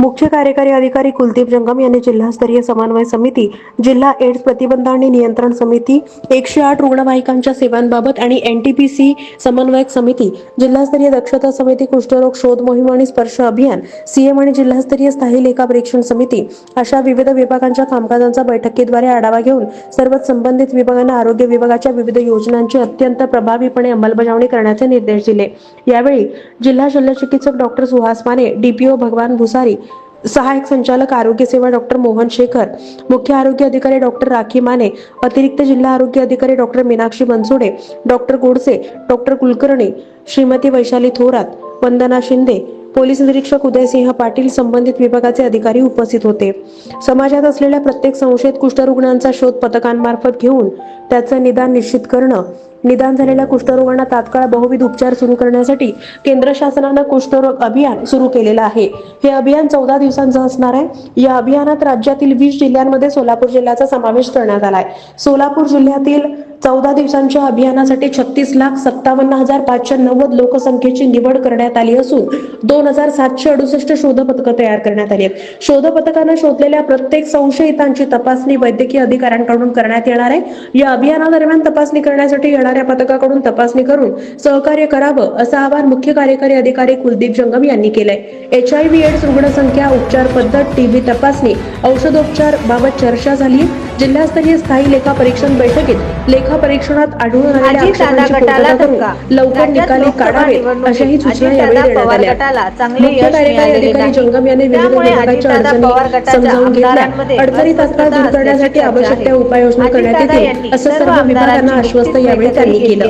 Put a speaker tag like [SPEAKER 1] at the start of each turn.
[SPEAKER 1] मुख्य कार्यकारी अधिकारी कुलदीप जंगम यांनी जिल्हास्तरीय समन्वय समिती जिल्हा एड्स प्रतिबंध आणि नियंत्रण समिती एकशे आठ रुग्णवाहिकांच्या सेवांबाबत आणि एनटीपीसी समन्वयक समिती जिल्हास्तरीय दक्षता समिती कुष्ठरोग शोध मोहीम आणि स्पर्श अभियान सीएम आणि जिल्हास्तरीय स्थायी लेखा परीक्षण समिती अशा विविध विभागांच्या कामकाजांचा बैठकीद्वारे आढावा घेऊन सर्व संबंधित विभागांना आरोग्य विभागाच्या विविध योजनांची अत्यंत प्रभावीपणे अंमलबजावणी करण्याचे निर्देश दिले. यावेळी जिल्हा शल्यचिकित्सक डॉक्टर सुहास माने डीपीओ भगवान भुसारी सहायक संचालक आरोग्य सेवा डॉक्टर मोहन शेखर मुख्य आरोग्य अधिकारी डॉक्टर राखी माने अतिरिक्त जिल्हा आरोग्य अधिकारी doctor Meenakshi Bansode doctor Godse doctor Kulkarni Shrimati Vaishali Thorat Vandana Shinde police निरीक्षक उदयसिंह पाटील संबंधित विभागाचे अधिकारी उपस्थित होते. समाजात असलेल्या प्रत्येक संशयित कुष्ठरुग्णांचा शोध पथकांमार्फत घेऊन त्याचं निदान निश्चित करणं निदान झालेल्या कुष्ठरोगांना तात्काळ बहुविध उपचार सुरू करण्यासाठी केंद्र शासनानं कुष्ठरोग अभियान सुरू केलेलं आहे. हे अभियान चौदा दिवसांचं असणार आहे. या अभियानात राज्यातील वीस जिल्ह्यांमध्ये सोलापूर जिल्ह्याचा समावेश करण्यात आलाय. सोलापूर जिल्ह्यातील चौदा दिवसांच्या अभियानासाठी छत्तीस लाख सत्तावन्न हजार पाचशे नव्वद लोकसंख्येची निवड करण्यात आली असून दोन हजार सातशे अडुसष्ट शोध पथकं तयार करण्यात आली आहेत. शोध पथकानं शोधलेल्या प्रत्येक संशयितांची तपासणी वैद्यकीय अधिकाऱ्यांकडून करण्यात येणार आहे. या अभियानादरम्यान तपासणी करण्यासाठी करणाऱ्या पथकाकडून तपासणी करून सहकार्य करावं असं आवाहन मुख्य कार्यकारी अधिकारी कुलदीप जंगम यांनी केलंय. एच आय व्ही एड्स रुग्णसंख्या उपचार पद्धत टीबी तपासणी औषधोपचार बाबत चर्चा झाली. जिल्हास्तरीय स्थायी लेखा परीक्षण बैठकीत लेखा परीक्षणात आढळून आलेल्या लवकर निकाली काढावेत
[SPEAKER 2] निवडणुकीत
[SPEAKER 1] अशाही सूचना यावेळी देण्यात आल्या मुख्य कार्यकारी अधिकारी. जंगम यांनी विविध विभागाच्या अडचणी समजावून घेतल्या अडचणी तात्काळ दूर करण्यासाठी आवश्यक त्या. उपाययोजना करण्यात येतील असं
[SPEAKER 2] सर्व
[SPEAKER 1] विभागांना आश्वस्त यावेळी त्यांनी केलं.